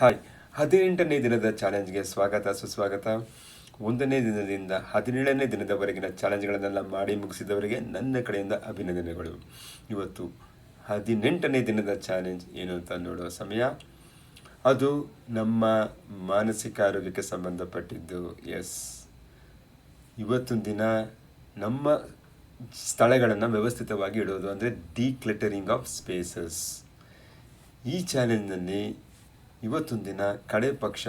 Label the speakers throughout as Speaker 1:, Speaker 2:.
Speaker 1: Hi ಹದಿನೆಂಟನೇ ದಿನದ ಚಾಲೆಂಜ್ಗೆ ಸ್ವಾಗತ, ಸುಸ್ವಾಗತ. ಒಂದನೇ ದಿನದಿಂದ ಹದಿನೇಳನೇ ದಿನದವರೆಗಿನ ಚಾಲೆಂಜ್ಗಳನ್ನೆಲ್ಲ ಮಾಡಿ ಮುಗಿಸಿದವರಿಗೆ ನನ್ನ ಕಡೆಯಿಂದ ಅಭಿನಂದನೆಗಳು. ಇವತ್ತು ಹದಿನೆಂಟನೇ ದಿನದ ಚಾಲೆಂಜ್ ಏನು ಅಂತ ನೋಡುವ ಸಮಯ. ಅದು ನಮ್ಮ ಮಾನಸಿಕ ಆರೋಗ್ಯಕ್ಕೆ ಸಂಬಂಧಪಟ್ಟಿದ್ದು, ಎಸ್. ಇವತ್ತೊಂದು ದಿನ ನಮ್ಮ ಸ್ಥಳಗಳನ್ನು ವ್ಯವಸ್ಥಿತವಾಗಿ ಇಡೋದು ಅಂದರೆ ಡಿಕ್ಲೆಟರಿಂಗ್ ಆಫ್ ಸ್ಪೇಸಸ್. ಈ ಚಾಲೆಂಜ್ನಲ್ಲಿ ಇವತ್ತೊಂದು ದಿನ ಕಡೆ ಪಕ್ಷ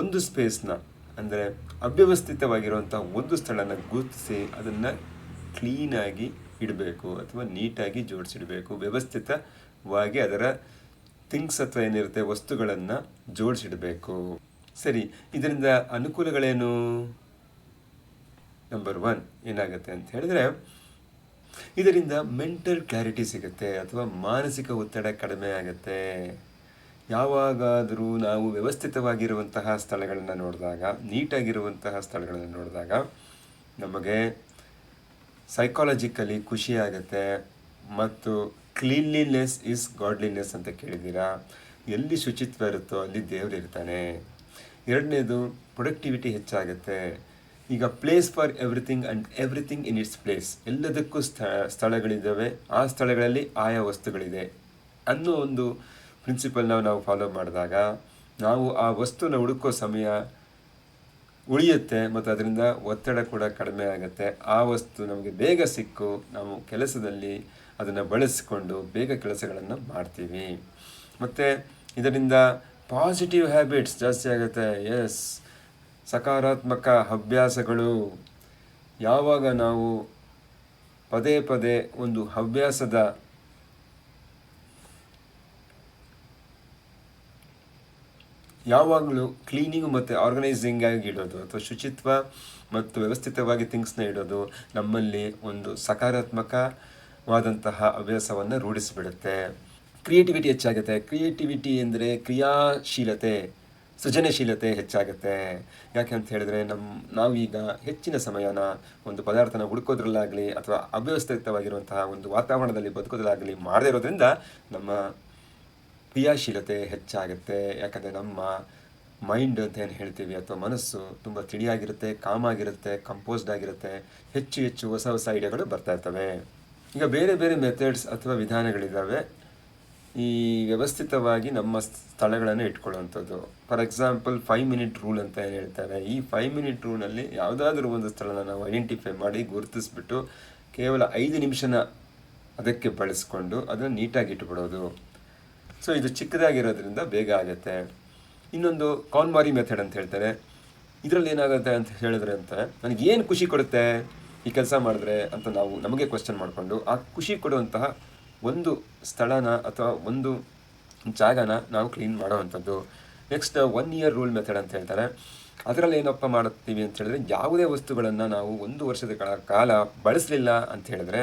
Speaker 1: ಒಂದು ಸ್ಪೇಸ್ನ, ಅಂದರೆ ಅವ್ಯವಸ್ಥಿತವಾಗಿರುವಂಥ ಒಂದು ಸ್ಥಳನ ಗುರುತಿಸಿ ಅದನ್ನು ಕ್ಲೀನಾಗಿ ಇಡಬೇಕು ಅಥವಾ ನೀಟಾಗಿ ಜೋಡಿಸಿಡಬೇಕು. ವ್ಯವಸ್ಥಿತವಾಗಿ ಅದರ ಥಿಂಗ್ಸ್ ಅಥವಾ ಏನಿರುತ್ತೆ ವಸ್ತುಗಳನ್ನು ಜೋಡಿಸಿಡಬೇಕು. ಸರಿ, ಇದರಿಂದ ಅನುಕೂಲಗಳೇನು? ನಂಬರ್ ಒನ್ ಏನಾಗುತ್ತೆ ಅಂತ ಹೇಳಿದ್ರೆ, ಇದರಿಂದ ಮೆಂಟಲ್ ಕ್ಲಾರಿಟಿ ಸಿಗುತ್ತೆ ಅಥವಾ ಮಾನಸಿಕ ಒತ್ತಡ ಕಡಿಮೆ ಆಗುತ್ತೆ. ಯಾವಾಗಾದರೂ ನಾವು ವ್ಯವಸ್ಥಿತವಾಗಿರುವಂತಹ ಸ್ಥಳಗಳನ್ನು ನೋಡಿದಾಗ, ನೀಟಾಗಿರುವಂತಹ ಸ್ಥಳಗಳನ್ನು ನೋಡಿದಾಗ ನಮಗೆ ಸೈಕಾಲಜಿಕಲಿ ಖುಷಿ ಆಗುತ್ತೆ ಮತ್ತು ಕ್ಲೀನ್ಲಿನೆಸ್ ಇಸ್ ಗಾಡ್ಲಿನೆಸ್ ಅಂತ ಕೇಳಿದ್ದೀರಾ? ಎಲ್ಲಿ ಶುಚಿತ್ವ ಇರುತ್ತೋ ಅಲ್ಲಿ ದೇವರು ಇರ್ತಾನೆ. ಎರಡನೇದು ಪ್ರೊಡಕ್ಟಿವಿಟಿ ಹೆಚ್ಚಾಗುತ್ತೆ. ಈಗ place for everything and everything in its place ಎಲ್ಲದಕ್ಕೂ ಸ್ಥ ಸ್ಥಳಗಳಿದ್ದಾವೆ. ಆ ಸ್ಥಳಗಳಲ್ಲಿ ಆಯಾ ವಸ್ತುಗಳಿದೆ ಅನ್ನೋ ಒಂದು ಪ್ರಿನ್ಸಿಪಲ್ನ ನಾವು ಫಾಲೋ ಮಾಡಿದಾಗ ನಾವು ಆ ವಸ್ತುನ ಹುಡುಕೋ ಸಮಯ ಉಳಿಯುತ್ತೆ ಮತ್ತು ಅದರಿಂದ ಒತ್ತಡ ಕೂಡ ಕಡಿಮೆ ಆಗುತ್ತೆ. ಆ ವಸ್ತು ನಮಗೆ ಬೇಗ ಸಿಕ್ಕು, ನಾವು ಕೆಲಸದಲ್ಲಿ ಅದನ್ನು ಬಳಸಿಕೊಂಡು ಬೇಗ ಕೆಲಸಗಳನ್ನು ಮಾಡ್ತೀವಿ. ಮತ್ತು ಇದರಿಂದ ಪಾಸಿಟಿವ್ ಹ್ಯಾಬಿಟ್ಸ್ ಜಾಸ್ತಿ ಆಗುತ್ತೆ. ಎಸ್ ಸಕಾರಾತ್ಮಕ ಅಭ್ಯಾಸಗಳು ಯಾವಾಗ ನಾವು ಪದೇ ಪದೇ ಒಂದು ಹವ್ಯಾಸದ ಯಾವಾಗಲೂ ಕ್ಲೀನಿಂಗ್ ಮತ್ತು ಆರ್ಗನೈಸಿಂಗ್ ಆಗಿ ಇಡೋದು ಅಥವಾ ಶುಚಿತ್ವ ಮತ್ತು ವ್ಯವಸ್ಥಿತವಾಗಿ ಥಿಂಗ್ಸ್ನ ಇಡೋದು ನಮ್ಮಲ್ಲಿ ಒಂದು ಸಕಾರಾತ್ಮಕವಾದಂತಹ ಹವ್ಯಾಸವನ್ನು ರೂಢಿಸಿಬಿಡುತ್ತೆ. ಕ್ರಿಯೇಟಿವಿಟಿ ಹೆಚ್ಚಾಗುತ್ತೆ. ಕ್ರಿಯೇಟಿವಿಟಿ ಅಂದರೆ ಕ್ರಿಯಾಶೀಲತೆ, ಸೃಜನಶೀಲತೆ ಹೆಚ್ಚಾಗುತ್ತೆ. ಯಾಕೆ ಅಂತ ಹೇಳಿದ್ರೆ ನಮ್ಮ ನಾವೀಗ ಹೆಚ್ಚಿನ ಸಮಯನ ಒಂದು ಪದಾರ್ಥನ ಹುಡುಕೋದ್ರಲ್ಲಾಗಲಿ ಅಥವಾ ಅವ್ಯವಸ್ಥಿತವಾಗಿರುವಂತಹ ಒಂದು ವಾತಾವರಣದಲ್ಲಿ ಬದುಕೋದ್ರಲ್ಲಾಗಲಿ ಮಾಡದೇ ಇರೋದ್ರಿಂದ ನಮ್ಮ ಕ್ರಿಯಾಶೀಲತೆ ಹೆಚ್ಚಾಗುತ್ತೆ. ಯಾಕಂದರೆ ನಮ್ಮ ಮೈಂಡ್ ಅಂತ ಏನು ಹೇಳ್ತೀವಿ ಅಥವಾ ಮನಸ್ಸು ತುಂಬ ತಿಳಿಯಾಗಿರುತ್ತೆ ಕಾಮಾಗಿರುತ್ತೆ ಕಂಪೋಸ್ಡ್ ಆಗಿರುತ್ತೆ. ಹೆಚ್ಚು ಹೆಚ್ಚು ಹೊಸ ಹೊಸ ಐಡಿಯಾಗಳು ಬರ್ತಾ ಇರ್ತವೆ. ಈಗ ಬೇರೆ ಬೇರೆ ಮೆಥಡ್ಸ್ ಅಥವಾ ವಿಧಾನಗಳಿದ್ದಾವೆ ಈ ವ್ಯವಸ್ಥಿತವಾಗಿ ನಮ್ಮ ಸ್ಥಳಗಳನ್ನು ಇಟ್ಕೊಳ್ಳುವಂಥದ್ದು. For example five minute rule ಅಂತ ಏನು ಹೇಳ್ತಾರೆ? ಈ ಫೈವ್ ಮಿನಿಟ್ ರೂಲ್ನಲ್ಲಿ ಯಾವುದಾದ್ರೂ ಒಂದು ಸ್ಥಳನ ನಾವು ಐಡೆಂಟಿಫೈ ಮಾಡಿ ಗುರುತಿಸ್ಬಿಟ್ಟು ಕೇವಲ ಐದು ನಿಮಿಷನ ಅದಕ್ಕೆ ಬಳಸ್ಕೊಂಡು ಅದನ್ನು ನೀಟಾಗಿ ಇಟ್ಬಿಡೋದು. ಸೊ ಇದು ಚಿಕ್ಕದಾಗಿರೋದ್ರಿಂದ ಬೇಗ ಆಗುತ್ತೆ. ಇನ್ನೊಂದು ಕಾನ್ಮಾರಿ ಮೆಥಡ್ ಅಂತ ಹೇಳ್ತಾರೆ. ಇದರಲ್ಲಿ ಏನಾಗುತ್ತೆ ಅಂತ ಹೇಳಿದ್ರೆ ಅಂತ, ನನಗೆ ಏನು ಖುಷಿ ಕೊಡುತ್ತೆ ಈ ಕೆಲಸ ಮಾಡಿದ್ರೆ? ಅಂತ ನಾವು ನಮಗೆ ಕ್ವಶನ್ ಮಾಡಿಕೊಂಡು, ಆ ಖುಷಿ ಕೊಡುವಂತಹ ಒಂದು ಸ್ಥಳನ ಅಥವಾ ಒಂದು ಜಾಗನ ನಾವು clean ಮಾಡೋವಂಥದ್ದು. Next one year rule method ಅಂತ ಹೇಳ್ತಾರೆ. ಅದರಲ್ಲಿ ಏನಪ್ಪ ಮಾಡುತ್ತೀವಿ ಅಂತ ಹೇಳಿದ್ರೆ, ಯಾವುದೇ ವಸ್ತುಗಳನ್ನು ನಾವು ಒಂದು ವರ್ಷದ ಕಾಲ ಬಳಸಲಿಲ್ಲ ಅಂತ ಹೇಳಿದ್ರೆ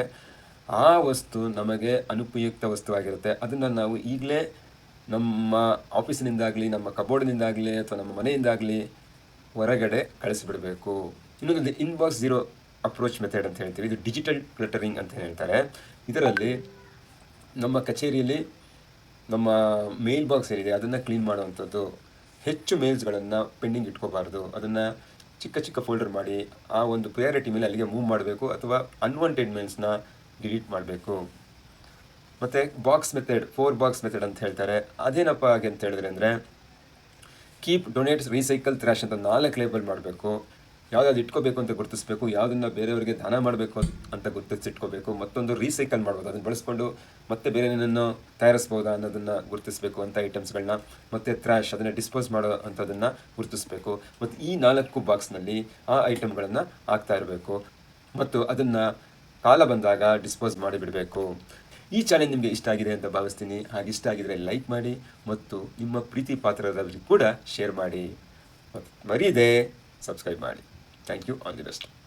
Speaker 1: ಆ ವಸ್ತು ನಮಗೆ ಅನುಪಯುಕ್ತ ವಸ್ತುವಾಗಿರುತ್ತೆ. ಅದನ್ನು ನಾವು ಈಗಲೇ ನಮ್ಮ ಆಫೀಸಿನಿಂದಾಗಲಿ, ನಮ್ಮ ಕಬೋರ್ಡ್ನಿಂದಾಗಲಿ ಅಥವಾ ನಮ್ಮ ಮನೆಯಿಂದಾಗಲಿ ಹೊರಗಡೆ ಕಳಿಸಿಬಿಡಬೇಕು. ಇನ್ನೊಂದು ಇನ್ಬಾಕ್ಸ್ ಝೀರೋ ಅಪ್ರೋಚ್ ಮೆಥಡ್ ಅಂತ ಹೇಳ್ತೀವಿ. ಇದು ಡಿಜಿಟಲ್ ಕ್ಲಟರಿಂಗ್ ಅಂತ ಹೇಳ್ತಾರೆ. ಇದರಲ್ಲಿ ನಮ್ಮ ಕಚೇರಿಯಲ್ಲಿ ನಮ್ಮ ಮೇಲ್ ಬಾಕ್ಸ್ ಏನಿದೆ, ಅದನ್ನು ಕ್ಲೀನ್ ಮಾಡುವಂಥದ್ದು. ಹೆಚ್ಚು ಮೇಲ್ಸ್ಗಳನ್ನು ಪೆಂಡಿಂಗ್ ಇಟ್ಕೋಬಾರ್ದು. ಅದನ್ನು ಚಿಕ್ಕ ಚಿಕ್ಕ ಫೋಲ್ಡರ್ ಮಾಡಿ, ಆ ಒಂದು ಪ್ರಯಾರಿಟಿ ಮೇಲೆ ಅಲ್ಲಿಗೆ ಮೂವ್ ಮಾಡಬೇಕು. ಅಥವಾ ಅನ್ವಾಂಟೆಡ್ ಮೇಲ್ಸ್ನ ಡಿಲೀಟ್ ಮಾಡಬೇಕು. ಮತ್ತು box method four box method ಅಂತ ಹೇಳ್ತಾರೆ. ಅದೇನಪ್ಪ ಹಾಗೆ ಅಂತ ಹೇಳಿದ್ರೆ ಅಂದರೆ ಕೀಪ್ ಡೊನೇಟ್ಸ್ ರೀಸೈಕಲ್ ಥ್ರಾಶ್ ಅಂತ ನಾಲ್ಕು ಲೇಬಲ್ ಮಾಡಬೇಕು. ಯಾವ್ದಾದ್ರು ಇಟ್ಕೋಬೇಕು ಅಂತ ಗುರುತಿಸಬೇಕು, ಯಾವುದನ್ನು ಬೇರೆಯವರಿಗೆ ದಾನ ಮಾಡಬೇಕು ಅಂತ ಗುರುತಿಸಿಟ್ಕೋಬೇಕು ಮತ್ತೊಂದು ರೀಸೈಕಲ್ ಮಾಡ್ಬೋದು. ಅದನ್ನು ಬಳಸ್ಕೊಂಡು ಮತ್ತೆ ಬೇರೆ ಏನನ್ನು ತಯಾರಿಸ್ಬೋದಾ ಅನ್ನೋದನ್ನು ಗುರುತಿಸಬೇಕು ಅಂತ ಐಟಮ್ಸ್ಗಳನ್ನ ಮತ್ತು ಥ್ರಾಶ್ ಅದನ್ನು ಡಿಸ್ಪೋಸ್ ಮಾಡೋ ಅಂಥದ್ದನ್ನು ಗುರುತಿಸಬೇಕು. ಮತ್ತು ಈ ನಾಲ್ಕು ಬಾಕ್ಸ್ನಲ್ಲಿ ಆ ಐಟಮ್ಗಳನ್ನು ಹಾಕ್ತಾ ಇರಬೇಕು. ಮತ್ತು ಅದನ್ನು ಕಾಲ ಬಂದಾಗ ಡಿಸ್ಪೋಸ್ ಮಾಡಿಬಿಡಬೇಕು. ಈ ಚಾನೆಲ್ ನಿಮಗೆ ಇಷ್ಟ ಆಗಿದೆ ಅಂತ ಭಾವಿಸ್ತೀನಿ. ಹಾಗೆ ಇಷ್ಟ ಆಗಿದರೆ ಲೈಕ್ ಮಾಡಿ ಮತ್ತು ನಿಮ್ಮ ಪ್ರೀತಿ ಪಾತ್ರದವರಿಗೆ ಕೂಡ ಶೇರ್ ಮಾಡಿ. ಮರೀದೆ ಸಬ್ಸ್ಕ್ರೈಬ್ ಮಾಡಿ. Thank you all the best